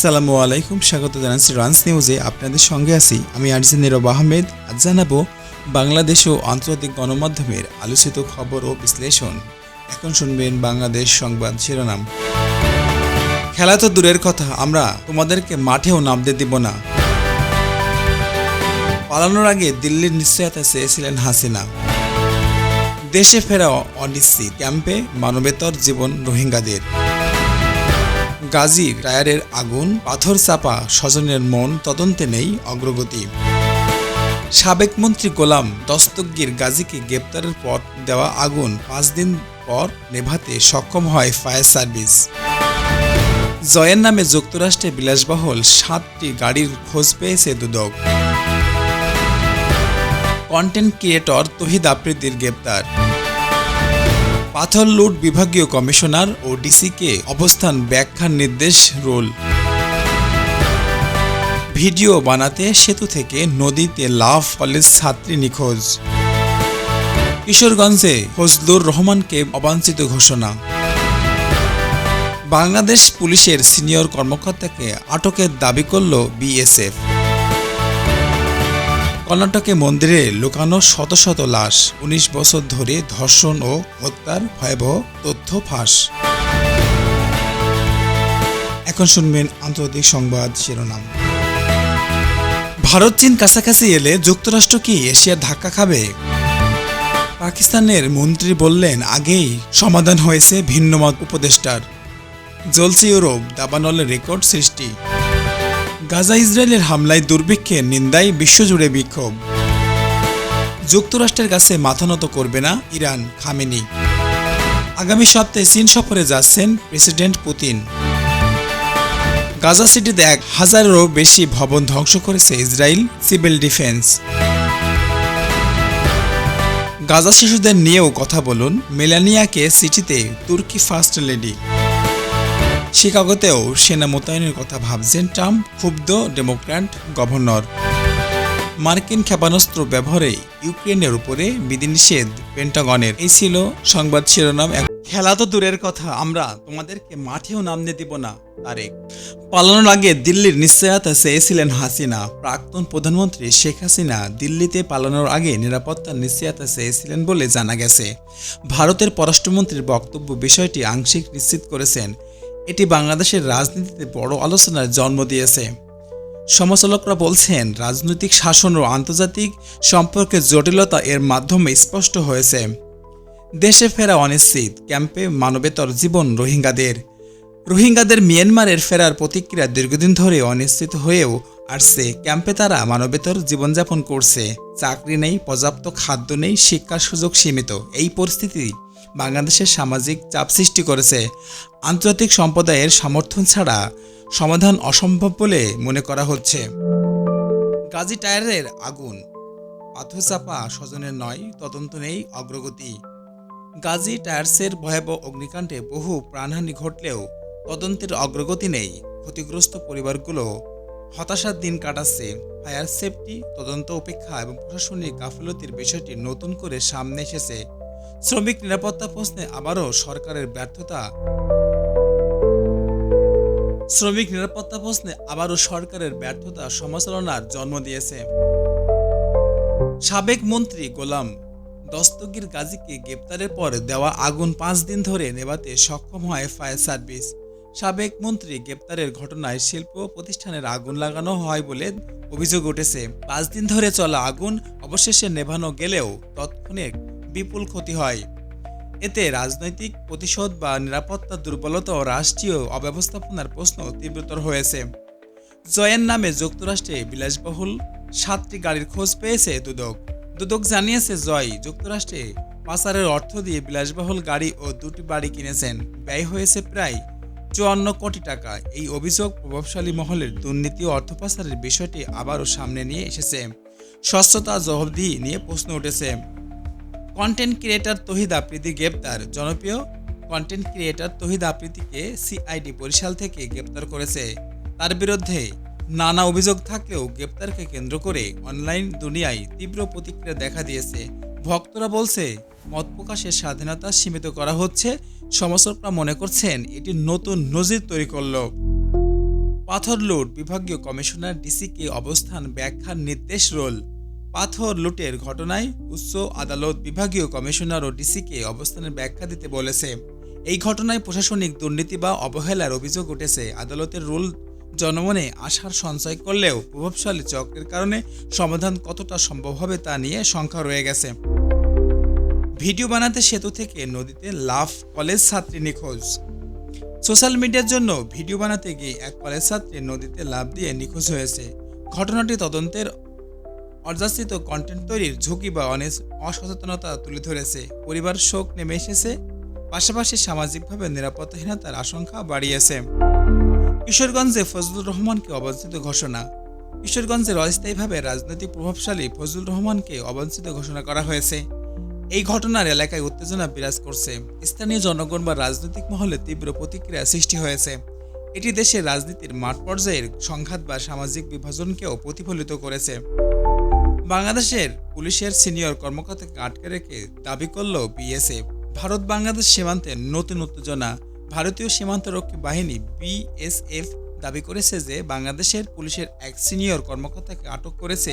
আসসালামু আলাইকুম, স্বাগত জানাচ্ছি রান্স নিউজে আপনাদের সঙ্গে আছি আমি আরজি নীরব আহমেদ। আজ জানাব বাংলাদেশ ও আন্তর্জাতিক গণমাধ্যমের আলোচিত খবর ও বিশ্লেষণ। এখন শুনবেন বাংলাদেশ সংবাদ শিরোনাম। খেলা তো দূরের কথা, আমরা তোমাদেরকে মাঠেও নামতে দিব না। পালানোর আগে দিল্লির নিশ্চয়তা চেয়েছিলেন হাসিনা। দেশে ফেরা অনিশ্চিত ক্যাম্পে মানবেতর জীবন রোহিঙ্গাদের। গাজী টায়ারের আগুন, পাথর চাপা স্বজনের মন তদন্তে নেই অগ্রগতি। সাবেক মন্ত্রী গোলাম দস্তগীর গাজীকে গ্রেপ্তারের পর দেওয়া আগুন পাঁচ দিন পর নেভাতে সক্ষম হয় ফায়ার সার্ভিস। জয়ের নামে যুক্তরাষ্ট্রে বিলাসবহল সাতটি গাড়ির খোঁজ পেয়েছে দুদক। কন্টেন্ট ক্রিয়েটর তহিদ আফ্রিদির গ্রেপ্তার। পাথর লুট বিভাগীয় কমিশনার ও ডিসিকে অবস্থান ব্যাখ্যার নির্দেশ রোল। ভিডিও বানাতে সেতু থেকে নদীতে লাভ কলেজ ছাত্রী নিখোঁজ। কিশোরগঞ্জে ফজলুর রহমানকে অবাঞ্ছিত ঘোষণা। বাংলাদেশ পুলিশের সিনিয়র কর্মকর্তাকে আটকের দাবি করল বিএসএফ। কর্ণাটকে মন্দিরে লুকানো শত শত লাশ, উনিশ বছর ধরে ধর্ষণ ও হত্যার ভয়াবহ তথ্য ফাঁস। এখন শুনবেন আন্তর্জাতিক সংবাদ শিরোনাম। ভারত, চীন কাছাকাছি এলে যুক্তরাষ্ট্র কি এশিয়ার ধাক্কা খাবে? পাকিস্তানের মন্ত্রী বললেন, আগেই সমাধান হয়েছে ভিন্নমত উপদেষ্টার। জ্বলছে ইউরোপ দাবানলের রেকর্ড সৃষ্টি। গাজা ইসরায়েলের হামলায় দুর্ভিক্ষের নিন্দায় বিশ্বজুড়ে বিক্ষোভ। যুক্তরাষ্ট্রের কাছে মাথা নত করবে না ইরান, খামেনি। আগামী সপ্তাহে চীন সফরে যাচ্ছেন প্রেসিডেন্ট পুতিন। গাজা সিটিতে এক হাজারেরও বেশি ভবন ধ্বংস করেছে ইসরায়েল সিভিল ডিফেন্স। গাজা শিশুদের নিয়েও কথা বলুন। মেলানিয়াকে সিটিতে তুর্কি ফার্স্ট লেডি। শিকাগোতেও সেনা মোতায়েনের কথা ভাবছেন ট্রাম্প, ক্ষুব্ধ ডেমোক্র্যাট গভর্নর। মার্কিন ক্ষেপণাস্ত্র ব্যবহারে ইউক্রেনের উপরে বিধিনিষেধ পেন্টাগনের। এই ছিল সংবাদ শিরোনাম। খেলা তো দূরের কথা, আমরা তোমাদেরকে মাঠেও নামতে দিব না, তারেক। পালানোর আগে দিল্লির নিশ্চয়তা চেয়েছিলেন হাসিনা। প্রাক্তন প্রধানমন্ত্রী শেখ হাসিনা দিল্লিতে পালানোর আগে নিরাপত্তার নিশ্চয়তা চেয়েছিলেন বলে জানা গেছে। ভারতের পররাষ্ট্রমন্ত্রীর বক্তব্য বিষয়টি আংশিক নিশ্চিত করেছেন। এটি বাংলাদেশের রাজনীতিতে বড় আলোচনার জন্ম দিয়েছে। সমালোচকরা বলছেন, রাজনৈতিক শাসন ও আন্তর্জাতিক সম্পর্কের জটিলতা এর মাধ্যমে স্পষ্ট হয়েছে। দেশে ফেরা অনিশ্চিত, ক্যাম্পে মানবেতর জীবন রোহিঙ্গাদের। রোহিঙ্গাদের মিয়ানমারের ফেরার প্রতিক্রিয়া দীর্ঘদিন ধরে অনিশ্চিত হয়েও আসছে। ক্যাম্পে তারা মানবেতর জীবনযাপন করছে। চাকরি নেই, পর্যাপ্ত খাদ্য নেই, শিক্ষার সুযোগ সীমিত। এই পরিস্থিতি বাংলাদেশের সামাজিক চাপ সৃষ্টি করেছে। আন্তর্জাতিক সম্প্রদায়ের সমর্থন ছাড়া সমাধান অসম্ভব বলে মনে করা হচ্ছে। গাজী টায়ারের আগুন। পাথরচাপা স্বজনের নয়, তদন্ত নেই অগ্রগতি। গাজী টায়ার্সের ভয়াবহ অগ্নিকাণ্ডে বহু প্রাণহানি ঘটলেও তদন্তের অগ্রগতি নেই। ক্ষতিগ্রস্ত পরিবারগুলো হতাশার দিন কাটাচ্ছে। ফায়ার সেফটি, তদন্ত উপেক্ষা এবং প্রশাসনিক গাফিলতির বিষয়টি নতুন করে সামনে এসেছে। শ্রমিক নিরাপত্তা প্রশ্নে আবারও সরকারের ব্যর্থতা শ্রমিক নিরাপত্তা প্রশ্নে আবারও সরকারের ব্যর্থতা সমালোচনার জন্ম দিয়েছে। সাবেক মন্ত্রী গোলাম দস্তগীর গাজীকে গ্রেপ্তারের পর দেওয়া আগুন পাঁচ দিন ধরে নেভাতে সক্ষম হয় ফায়ার সার্ভিস। সাবেক মন্ত্রী গ্রেপ্তারের ঘটনায় শিল্প প্রতিষ্ঠানের আগুন লাগানো হয় বলে অভিযোগ উঠেছে। পাঁচ দিন ধরে চলা আগুন অবশেষে নেভানো গেলেও তৎক্ষণিক বিপুল ক্ষতি হয়। এতে রাজনৈতিক প্রতিশোধ বা নিরাপত্তা, দুর্বলতা ও রাষ্ট্রীয় অব্যবস্থাপনার প্রশ্ন তীব্রতর হয়েছে। জয়ের নামে যুক্তরাষ্ট্রে বিলাসবহুল সাতটি গাড়ির খোঁজ পেয়েছে দুদক। দুদক জানিয়েছে জয় যুক্তরাষ্ট্রে পাচারের অর্থ দিয়ে বিলাসবহুল গাড়ি ও দুটি বাড়ি কিনেছেন। ব্যয় হয়েছে প্রায় চুয়ান্ন কোটি টাকা। এই অভিযোগ প্রভাবশালী মহলের দুর্নীতি ও অর্থ পাচারের বিষয়টি আবারও সামনে নিয়ে এসেছে। স্বচ্ছতা জবাবদিহি নিয়ে প্রশ্ন উঠেছে। কন্টেন্ট ক্রিয়েটর তহিদ আফ্রিদি গ্রেপ্তার। জনপ্রিয় কন্টেন্ট ক্রিয়েটর তহিদ আফ্রিদিকে সিআইডি বরিশাল থেকে গ্রেপ্তার করেছে। তার বিরুদ্ধে নানা অভিযোগ থাকলেও গ্রেপ্তারকে কেন্দ্র করে অনলাইন দুনিয়ায় তীব্র প্রতিক্রিয়া দেখা দিয়েছে। ভক্তরা বলছে, মত প্রকাশের স্বাধীনতা সীমিত করা হচ্ছে। সমালোচকরা মনে করছেন, এটি নতুন নজির তৈরি করল। পাথর বিভাগীয় কমিশনার, ডিসিকে অবস্থান ব্যাখ্যার নির্দেশ রোল। পাথর লুটের ঘটনায় উচ্চ আদালত বিভাগীয় কমিশনার ও ডিসিকে অবস্থানের ব্যাখ্যা দিতে বলেছে। এই ঘটনায় প্রশাসনিক দুর্নীতি বা অবহেলার অভিযোগ উঠেছে। আদালতের রুল জনমনে আশার সঞ্চয় করলেও প্রভাবশালী চক্রের কারণে সমাধান কতটা সম্ভব হবে তা নিয়ে শঙ্কা রয়ে গেছে। ভিডিও বানাতে সেতু থেকে নদীতে লাফ, কলেজ ছাত্রী নিখোঁজ। সোশ্যাল মিডিয়ার জন্য ভিডিও বানাতে গিয়ে এক কলেজ ছাত্রী নদীতে লাফ দিয়ে নিখোঁজ হয়েছে। ঘটনাটি তদন্তের অযাচিত কন্টেন্ট তৈরির ঝুঁকি বা অনেস অসচেতনতা তুলে ধরেছে। পরিবার শোক নেমে এসেছে। পাশাপাশি সামাজিকভাবে নিরাপত্তাহীনতার আশঙ্কা বাড়িয়েছে। কিশোরগঞ্জে ফজলুর রহমানকে অবাঞ্ছিত ঘোষণা। কিশোরগঞ্জের অস্থায়ীভাবে রাজনৈতিক প্রভাবশালী ফজলুর রহমানকে অবাঞ্ছিত ঘোষণা করা হয়েছে। এই ঘটনার এলাকায় উত্তেজনা বিরাজ করছে। স্থানীয় জনগণ বা রাজনৈতিক মহলে তীব্র প্রতিক্রিয়া সৃষ্টি হয়েছে। এটি দেশের রাজনীতির মাঠ পর্যায়ের সংঘাত বা সামাজিক বিভাজনকেও প্রতিফলিত করেছে। বাংলাদেশের পুলিশের সিনিয়র কর্মকর্তাকে আটকে রেখে দাবি করল বিএসএফ। ভারত বাংলাদেশ সীমান্তে নতুন উত্তেজনা। ভারতীয় সীমান্তরক্ষী বাহিনী বিএসএফ দাবি করেছে যে বাংলাদেশের পুলিশের এক সিনিয়র কর্মকর্তাকে আটক করেছে।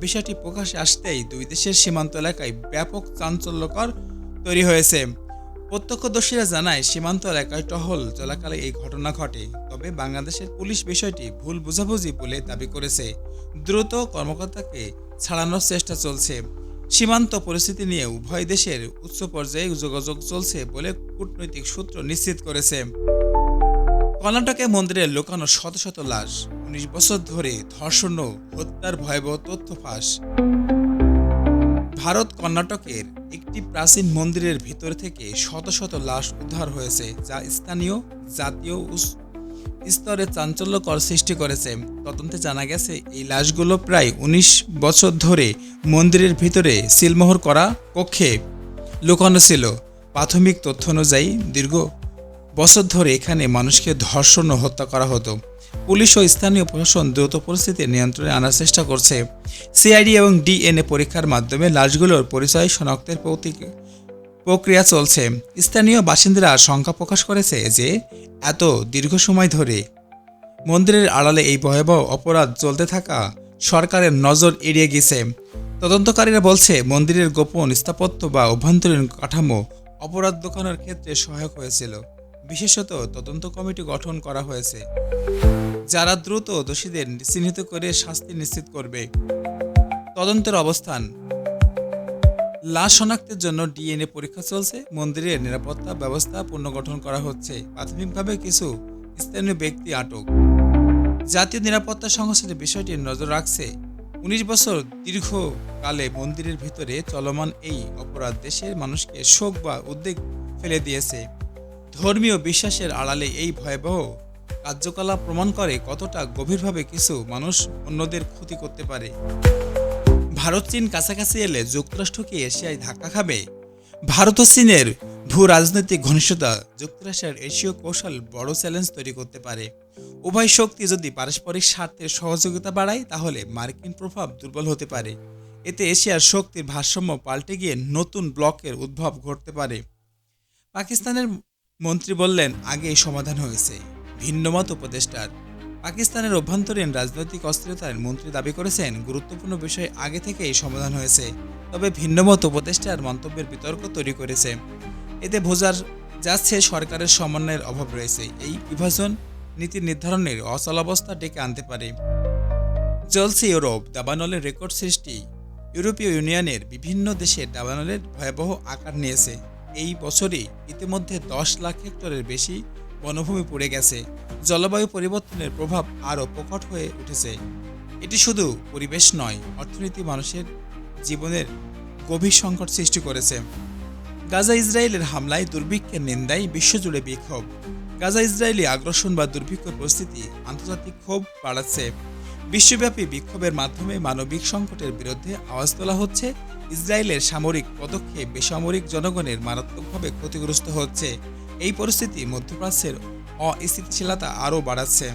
বিষয়টি প্রকাশে আসতেই দুই দেশের সীমান্ত এলাকায় ব্যাপক চাঞ্চল্যকর তৈরি হয়েছে। প্রত্যক্ষদর্শীরা জানায়, সীমান্ত এলাকায় টহল চলাকালে এই ঘটনা ঘটে। তবে বাংলাদেশের পুলিশ বিষয়টি ভুল বোঝাবুঝি বলে দাবি করেছে। দ্রুত কর্মকর্তাকে ছাড়ানোর চেষ্টা চলছে। সীমান্ত পরিস্থিতি নিয়ে উভয় দেশের উচ্চ পর্যায়ে যোগাযোগ চলছে বলে কূটনৈতিক সূত্র নিশ্চিত করেছে। কর্ণাটকে মন্দিরে লুকানো শত শত লাশ। উনিশ বছর ধরে ধর্ষণ হত্যার ভয়াবহ তথ্য ফাঁস। ভারত কর্ণাটকের একটি প্রাচীন মন্দিরের ভিতর থেকে শত শত লাশ উদ্ধার হয়েছে, যা স্থানীয় জাতীয় স্তরে চাঞ্চল্যকর সৃষ্টি করেছে। তদন্তে জানা গেছে, এই লাশগুলো প্রায় উনিশ বছর ধরে মন্দিরের ভিতরে সিলমোহর করা কক্ষে লুকানো ছিল। প্রাথমিক তথ্য অনুযায়ী দীর্ঘ বছর ধরে এখানে মানুষকে ধর্ষণ ও হত্যা করা হতো। পুলিশ ও স্থানীয় প্রশাসন দ্রুত পরিস্থিতি নিয়ন্ত্রণে আনার চেষ্টা করছে। সিআইডি এবং ডিএনএ পরীক্ষার মাধ্যমে লাশগুলোর পরিচয় শনাক্তের প্রতীক- প্রক্রিয়া চলছে। স্থানীয় বাসিন্দারা শঙ্কা প্রকাশ করেছে যে, এত দীর্ঘ সময় ধরে মন্দিরের আড়ালে এই ভয়াবহ অপরাধ চলতে থাকা সরকারের নজর এড়িয়ে গেছে। তদন্তকারীরা বলছে, মন্দিরের গোপন স্থাপত্য বা অভ্যন্তরীণ কাঠামো অপরাধ দোকানের ক্ষেত্রে সহায়ক হয়েছিল। বিশেষত তদন্ত কমিটি গঠন করা হয়েছে। যারা দ্রুত দোষীদের চিহ্নিত করে শাস্তি নিশ্চিত করবে। তদন্তের অবস্থান। লাশ শনাক্তের জন্য ডিএনএ পরীক্ষা চলছে। মন্দিরের নিরাপত্তা ব্যবস্থা পুনর্গঠন করা হচ্ছে। প্রাথমিকভাবে কিছু স্থানীয় ব্যক্তি আটক। জাতীয় নিরাপত্তা সংস্থাটি বিষয়টি নজর রাখছে। উনিশ বছর দীর্ঘকালে মন্দিরের ভিতরে চলমান এই অপরাধ দেশের মানুষকে শোক বা উদ্বেগ ফেলে দিয়েছে। ধর্মীয় বিশ্বাসের আড়ালে এই ভয়াবহ কার্যকলাপ প্রমাণ করে কতটা গভীরভাবে কিছু মানুষ অন্যদের ক্ষতি করতে পারে। ভারত চীন কাছাকাছি এলে যুক্তরাষ্ট্র কি এশিয়ায় ধাক্কা খাবে? ভারত ও চীনের ভূ রাজনৈতিক ঘনিষ্ঠতা যুক্তরাষ্ট্রের এশীয় কৌশল বড় চ্যালেঞ্জ তৈরি করতে পারে। উভয় শক্তি যদি পারস্পরিক স্বার্থের সহযোগিতা বাড়ায়, তাহলে মার্কিন প্রভাব দুর্বল হতে পারে। এতে এশিয়ার শক্তির ভারসাম্য পাল্টে গিয়ে নতুন ব্লকের উদ্ভব ঘটতে পারে। পাকিস্তানের মন্ত্রী বললেন, আগেই সমাধান হয়েছে। ভিন্নমত উপদেষ্টার। পাকিস্তানের অভ্যন্তরীণ রাজনৈতিক অস্থিরতার মন্ত্রী দাবি করেছেন, গুরুত্বপূর্ণ বিষয় আগে থেকেই সমাধান হয়েছে, তবে ভিন্নমত উপদেষ্টার মন্তব্যের বিতর্ক তৈরি করেছে। এতে বোঝার যাচ্ছে সরকারের সমন্বয়ের অভাব রয়েছে। এই বিভাজন নীতি নির্ধারণের অচলাবস্থা ডেকে আনতে পারে। চলছে ইউরোপ, দাবানলের রেকর্ড সৃষ্টি। ইউরোপীয় ইউনিয়নের বিভিন্ন দেশে দাবানলের ভয়াবহ আকার নিয়েছে। এই বছরই ইতিমধ্যে দশ লাখ হেক্টরের বেশি বনভূমি পড়ে গেছে। জলবায়ু পরিবর্তনের প্রভাব আরও প্রকট হয়ে উঠেছে। এটি শুধু পরিবেশ নয়, অর্থনীতি মানুষের জীবনের গভীর সংকট সৃষ্টি করেছে। গাজা ইসরায়েলের হামলায় দুর্ভিক্ষের নিন্দায় বিশ্বজুড়ে বিক্ষোভ। গাজা ইসরায়েলি আগ্রাসন বা দুর্ভিক্ষ পরিস্থিতি আন্তর্জাতিক ক্ষোভ বাড়াচ্ছে। বিশ্বব্যাপী বিক্ষোভের মাধ্যমে মানবিক সংকটের বিরুদ্ধে আওয়াজ তোলা হচ্ছে। ইসরায়েলের সামরিক পদক্ষেপ বেসামরিক জনগণের মারাত্মকভাবে ক্ষতিগ্রস্ত হচ্ছে। এই পরিস্থিতি মধ্যপ্রাচ্যের অস্থিতিশীলতা আরও বাড়াচ্ছে।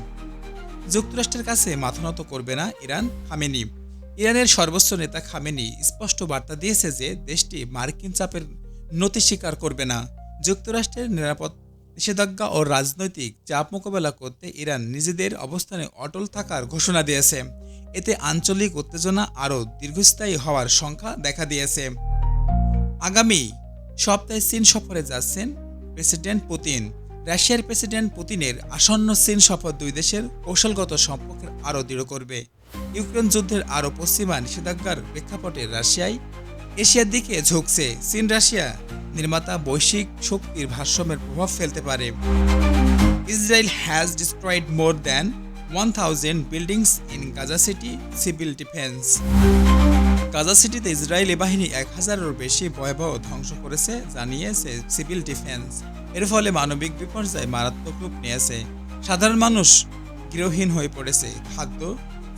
যুক্তরাষ্ট্রের কাছে মাথা নত করবে না ইরান, খামেনি। ইরানের সর্বোচ্চ নেতা খামেনি স্পষ্ট বার্তা দিয়েছে যে দেশটি মার্কিন চাপের নতি স্বীকার করবে না। যুক্তরাষ্ট্রের নিরাপদ নিষেধাজ্ঞা ও রাজনৈতিক চাপ মোকাবেলা করতে ইরান নিজেদের অবস্থানে অটল থাকার ঘোষণা দিয়েছে। এতে আঞ্চলিক উত্তেজনা আরও দীর্ঘস্থায়ী হওয়ার সংখ্যা দেখা দিয়েছে। আগামী সপ্তাহে চীন সফরে যাচ্ছেন প্রেসিডেন্ট পুতিন, রাশিয়ার প্রেসিডেন্ট পুতিনের আসন্ন চীন সফর দুই দেশের কৌশলগত সম্পর্কের আরও দৃঢ় করবে। ইউক্রেন যুদ্ধের আরও পশ্চিমা নিষেধাজ্ঞার প্রেক্ষাপটে রাশিয়ায় এশিয়ার দিকে ঝুঁকছে। চীন, রাশিয়া নির্মাতা বৈশ্বিক শক্তির ভারসাম্যের প্রভাব ফেলতে পারে। Israel has destroyed more than one thousand buildings in Gaza city civil defence Gaza সিটিতে ইসরায়েলি বাহিনী এক হাজারেরও বেশি ভয়াবহ ধ্বংস করেছে, জানিয়েছে সিভিল ডিফেন্স। এর ফলে মানবিক বিপর্যয় মারাত্মক রূপ নিয়েছে। সাধারণ মানুষ গৃহহীন হয়ে পড়েছে। খাদ্য,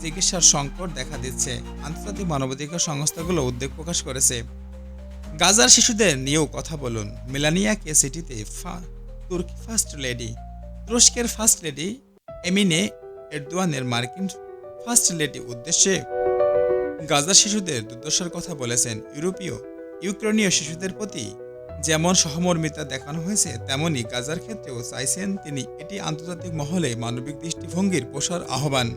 চিকিৎসার সংকট দেখা দিচ্ছে। আন্তর্জাতিক মানবাধিকার সংস্থাগুলো উদ্বেগ প্রকাশ করেছে। গাজার শিশুদের নিয়েও কথা বলুন। মেলানিয়া কে সিটিতে তুর্কি ফার্স্ট লেডি, তুরস্কের ফার্স্ট লেডি এমিনে এরদোয়ানের মার্কিন ফার্স্ট লেডি উদ্দেশ্যে গাজার শিশুদের দুর্দশার কথা বলেছেন ইউরোপীয়, ইউক্রেনীয় শিশুদের প্রতি যেমন সহমর্মিতা দেখানো হয়েছে, তেমনি গাজার ক্ষেত্রেও চাইছেন তিনি এটি আন্তর্জাতিক মহলে মানবিক দৃষ্টিভঙ্গির প্রসার আহ্বান।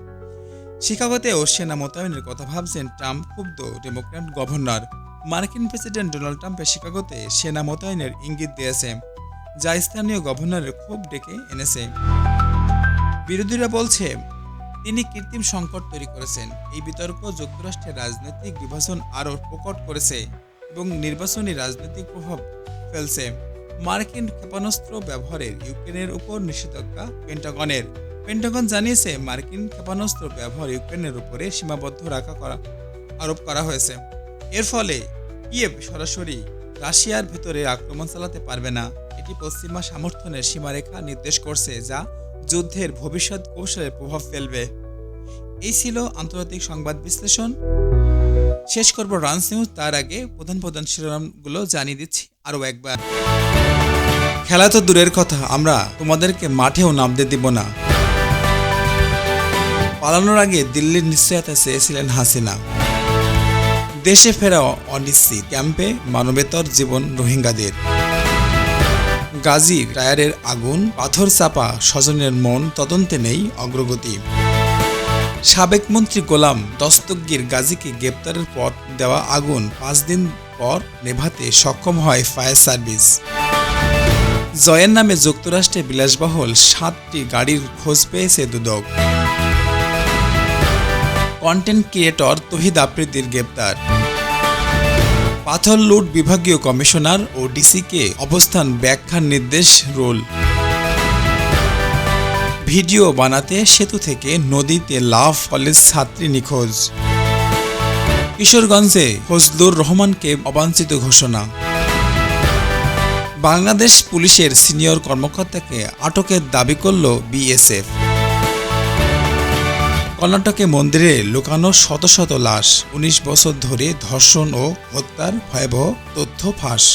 শিকাগোতেও সেনা মোতায়েনের কথা ভাবছেন ট্রাম্প ক্ষুব্ধ ডেমোক্র্যাট গভর্নর। মার্কিন প্রেসিডেন্ট ডোনাল্ড ট্রাম্পের শিকাগোতে সেনা মোতায়েনের ইঙ্গিত দিয়েছে, যা স্থানীয় গভর্নরের ক্ষোভ ডেকে এনেছে। বিরোধীরা বলছে তিনি কৃত্রিম সংকট তৈরি করেছেন। এই বিতর্ক যুক্তরাষ্ট্রের রাজনৈতিক বিভাজন আরও প্রকট করেছে এবং নির্বাচনী রাজনৈতিক প্রভাব ফেলছে। মার্কিন ক্ষেপণাস্ত্র ব্যবহারের ইউক্রেনের উপর নিষেধাজ্ঞা পেন্টাগনের। পেন্টাগন জানিয়েছে, মার্কিন ক্ষেপণাস্ত্র ব্যবহার ইউক্রেনের উপরে সীমাবদ্ধ রাখা করা, আরোপ করা হয়েছে। এর ফলে কিয়েভ সরাসরি রাশিয়ার ভিতরে আক্রমণ চালাতে পারবে না। এটি পশ্চিমা সমর্থনের সীমারেখা নির্দেশ করছে, যা যুদ্ধের ভবিষ্যৎ কৌশলে প্রভাব ফেলবে। এই ছিল আন্তর্জাতিক সংবাদ বিশ্লেষণ। শেষ করব রানস নিউজ। তার আগে প্রধান প্রধান শিরোনামগুলো জানিয়ে দিচ্ছি আরও একবার। খেলা তো দূরের কথা, আমরা তোমাদেরকে মাঠেও নামতে দিব না। পালানোর আগে দিল্লির নিশ্চয়তা চেয়েছিলেন হাসিনা। দেশে ফেরা অনিশ্চিত। ক্যাম্পে মানবেতর জীবন রোহিঙ্গাদের। গাজীর টায়ারের আগুন, পাথর চাপা স্বজনের মন, তদন্তে নেই অগ্রগতি। সাবেক মন্ত্রী গোলাম দস্তগীর গাজীকে গ্রেপ্তারের পর দেওয়া আগুন পাঁচ দিন পর নেভাতে সক্ষম হয় ফায়ার সার্ভিস। জয়ের নামে যুক্তরাষ্ট্রে বিলাসবহল সাতটি গাড়ির খোঁজ পেয়েছে দুদক। কন্টেন্ট ক্রিয়েটর তহিদ আফ্রিদির গ্রেপ্তার। পাথর লুট বিভাগীয় কমিশনার ও ডিসিকে অবস্থান ব্যাখ্যার নির্দেশ রোল। ভিডিও বানাতে সেতু থেকে নদীতে লাভ কলেজ ছাত্রী নিখোঁজ। কিশোরগঞ্জে ফজলুর রহমানকে অবাঞ্ছিত ঘোষণা। বাংলাদেশ পুলিশের সিনিয়র কর্মকর্তাকে আটকের দাবি করল বিএসএফ। কর্ণাটকে মন্দিরে লুকানো শত শত লাশ, উনিশ বছর ধরে ধর্ষণ ও হত্যার ভয়াবহ তথ্য ফাঁস।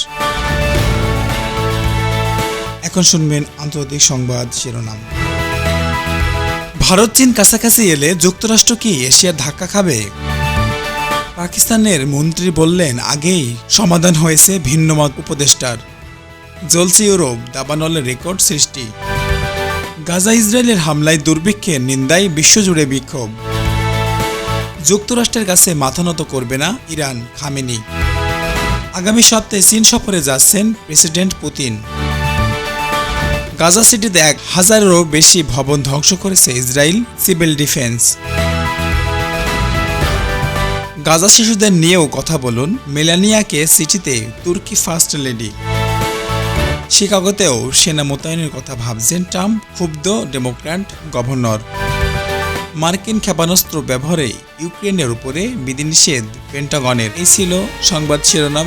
এখন শুনবেন আন্তর্জাতিক সংবাদ শিরোনাম। ভারত, চীন কাছাকাছি এলে যুক্তরাষ্ট্র কি এশিয়ার ধাক্কা খাবে? পাকিস্তানের মন্ত্রী বললেন, আগেই সমাধান হয়েছে ভিন্নমত উপদেষ্টার। জ্বলছে ইউরোপ দাবানলের রেকর্ড সৃষ্টি। গাজা ইসরায়েলের হামলায় দুর্ভিক্ষের নিন্দায় বিশ্বজুড়ে বিক্ষোভ। যুক্তরাষ্ট্রের কাছে মাথা নত করবে না ইরান, খামেনি। আগামী সপ্তাহে চীন সফরে যাচ্ছেন প্রেসিডেন্ট পুতিন। গাজা সিটিতে এক হাজারেরও বেশি ভবন ধ্বংস করেছে ইসরায়েল সিভিল ডিফেন্স। গাজা শিশুদের নিয়েও কথা বলুন। মেলানিয়াকে সিটিতে তুর্কি ফার্স্ট লেডি। শিকাগোতেও সেনা মোতায়েনের কথা ভাবছেন ট্রাম্প, ক্ষুব্ধ ডেমোক্র্যাট গভর্নর। মার্কিন ক্ষেপণাস্ত্র ব্যবহারে ইউক্রেনের উপরে বিধিনিষেধ পেন্টাগনের। এই ছিল সংবাদ শিরোনাম।